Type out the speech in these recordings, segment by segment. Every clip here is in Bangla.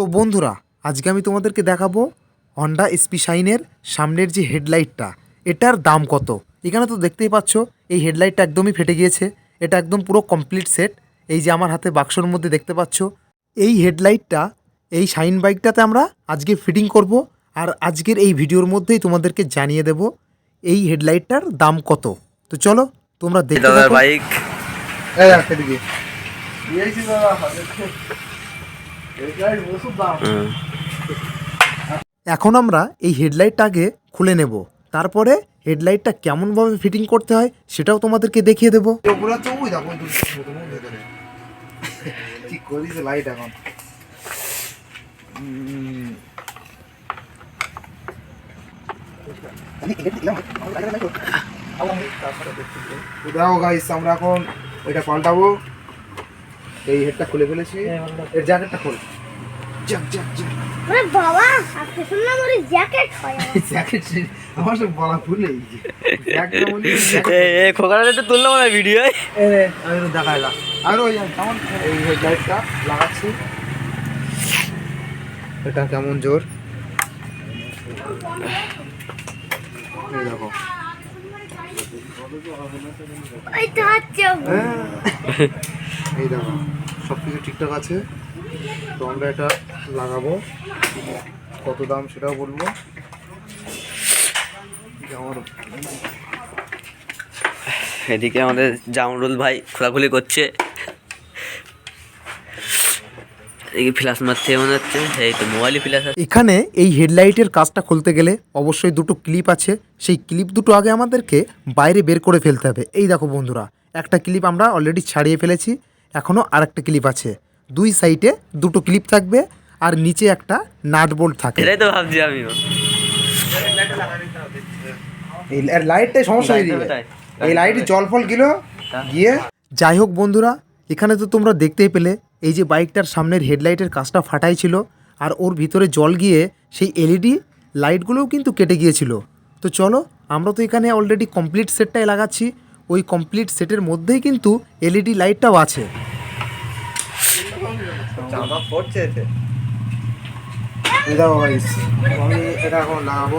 তো বন্ধুরা আজকে আমি তোমাদেরকে দেখাবো হন্ডা এসপি শাইনের সামনের যে হেডলাইটটা এটার দাম কত? এখানে তো দেখতেই পাচ্ছ এই হেডলাইটটা একদমই ফেটে গিয়েছে এটা একদম পুরো কমপ্লিট সেট এই যে আমার হাতে বাক্সর মধ্যে দেখতে পাচ্ছ এই হেডলাইটটা এই শাইন বাইকটাতে আমরা আজকে ফিটিং করব আর আজকের এই ভিডিওর মধ্যেই তোমাদেরকে জানিয়ে দেব এই হেডলাইটটার দাম কত। তো চলো তোমরা দেখতে। বাইক এই দেখ এদিকে। হুম। এখন আমরা এই হেডলাইটটাকে খুলে নেব। তারপরে হেডলাইটটা কেমনভাবে ফিটিং করতে হয় সেটাও তোমাদেরকে দেখিয়ে দেবো। কি লাইট এখন? দেখো গাইস আমরা এখন ওইটা পাল্টাবো। এই হেডটা খুলে ফেলেছি। এর জ্যাকেটটা খোল। জ্যাক জ্যাক জ্যাক ওরে বাবা আজকে শুনলাম ওর জ্যাকেট হয়। জ্যাকেট আমার সব বলা ভুলে জ্যাকেট বলি। এ এ একটু তুললাম না ভিডিও আমি তো দেখাইলাম আর ওই কেমন? এই হেডলাইটটা লাগাচ্ছি। এটা কেমন জোর? এই দেখো। ওই তো হ্যাঁ। এই দেখো সব কিছু ঠিকঠাক আছে। তো আমরা এটা লাগাবো। কত দাম সেটাও বলব। এদিকে আমাদের জামরুল ভাই খোলাখুলি করছে। এদিকে ফ্ল্যাশ মারছে মনে হচ্ছে। এই তো মোবাইলে ফ্ল্যাশ আছে। এখানে এই হেডলাইটের কাজটা খুলতে গেলে অবশ্যই দুটো ক্লিপ আছে। সেই ক্লিপ দুটো আগে আমাদেরকে বাইরে বের করে ফেলতে হবে। এই দেখো বন্ধুরা একটা ক্লিপ আমরা অলরেডি ছাড়িয়ে ফেলেছি। এখনও আর একটা ক্লিপ আছে। দুই সাইডে দুটো ক্লিপ থাকবে আর নিচে একটা নাট বোল্ট থাকে। এটাই তো ভাবছি আমিও। এই লাইটটাই সমস্যা হয়ে তাই। এই লাইটে জল ফল গেল গিয়ে যাই হোক বন্ধুরা এখানে তো তোমরা দেখতেই পেলে এই যে বাইকটার সামনের হেডলাইটের কাজটা ফাটাই ছিল আর ওর ভিতরে জল গিয়ে সেই এলইডি লাইটগুলোও কিন্তু কেটে গিয়েছিল। তো চলো আমরা তো এখানে অলরেডি কমপ্লিট সেটটাই লাগাচ্ছি ওই কমপ্লিট সেটের মধ্যেই কিন্তু এলইডি লাইটটাও আছে। এই দেখো guys, আমি এটা এখন লাগাবো।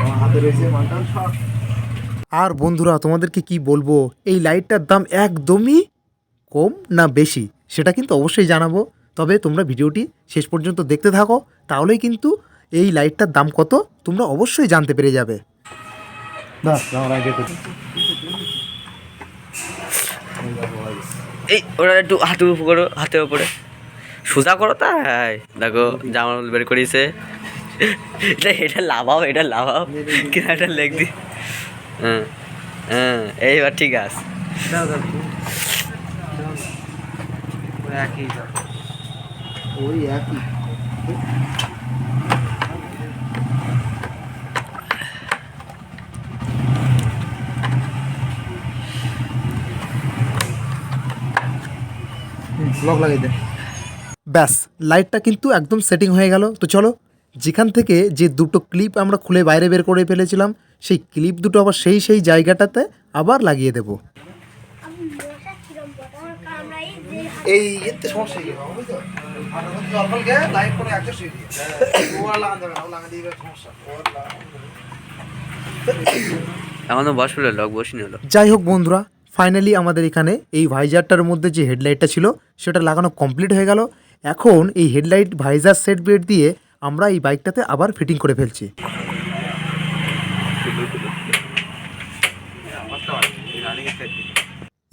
আমার হাতে রয়েছে মালটা আর বন্ধুরা তোমাদেরকে কি বলব? এই লাইটটার দাম একদমই কম না বেশি সেটা কিন্তু অবশ্যই জানাব। তবে তোমরা ভিডিওটি শেষ পর্যন্ত দেখতে থাকো তাহলেই কিন্তু এই লাইটটার দাম কত তোমরা অবশ্যই জানতে পেরে যাবে। এই, ওরা একটু হাতে উপর করো, হাতের উপরে সোজা করো তাই দেখো জামরুল বের করিয়েছে। এটা এটা লাভাও এটা লাভাও। কিনা এটা লেগ দি হ্যাঁ হ্যাঁ এইবার ঠিক আছে। ওই একই। লক লাগিয়ে দে। ব্যাস লাইটটা কিন্তু একদম সেটিং হয়ে গেল। তো চলো যেখান থেকে যে দুটো ক্লিপ আমরা খুলে বাইরে বের করে ফেলেছিলাম সেই ক্লিপ দুটো আবার সেই সেই জায়গাটাতে আবার লাগিয়ে দেব। এই এতে সমস্যা হয়ে এখন লক বসিনি হলো। যাই হোক বন্ধুরা ফাইনালি আমাদের এখানে এই ভাইজারটার মধ্যে যে হেডলাইটটা ছিল, সেটা লাগানো কমপ্লিট হয়ে গেল। এখন এই হেডলাইট ভাইজার সেট বেড দিয়ে আমরা এই বাইকটাতে আবার ফিটিং করে ফেলছি।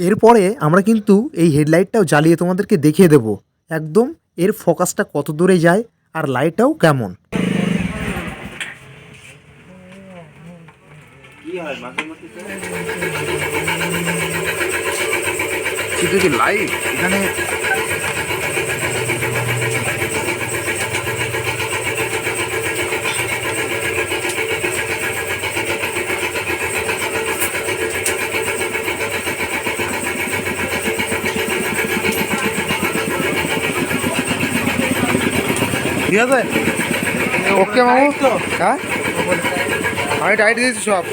এরপরে আমরা কিন্তু এই হেডলাইটটাও জ্বালিয়ে তোমাদেরকে দেখিয়ে দেব। একদম এর ফোকাসটা কত দূরে যায় আর লাইটটাও কেমন। সেটা কি লাইভ এখানে ঠিক আছে ওকে মামু। হ্যাঁ? আমি টাইট দিয়েছি সব।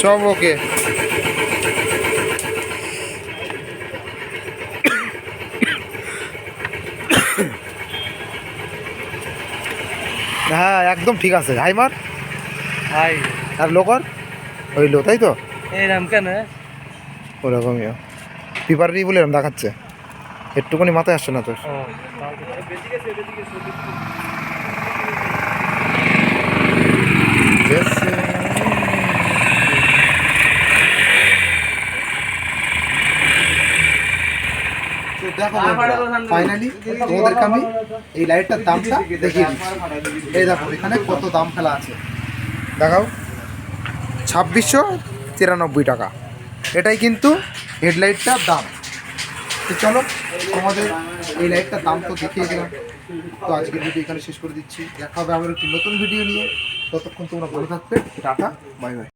সব ওকে। হ্যাঁ একদম ঠিক আছে। হাইমার হাই। আর লোকর? ওই লো তাই তো? এরম কেন? ওরকমই পিপার পেপারই বলে এরম দেখাচ্ছে। একটুখানি মাথায় আসছে না তোর দেখো ফাইনালি তোমাদেরকে আমি এই লাইটটার দামটা দেখিয়ে দিচ্ছি। এই দেখো, এখানে কত দাম ফেলা আছে। দেখাও। ছাব্বিশশো তিরানব্বই টাকা। এটাই কিন্তু হেডলাইটটার দাম। তো চলো, তোমাদের এই লাইটটার দাম তো দেখিয়ে দিলাম। তো আজকের ভিডিও এখানে শেষ করে দিচ্ছি। দেখা হবে আবার একটি নতুন ভিডিও নিয়ে। ততক্ষণ তোমরা ভালো থাকবে। Tata bye bye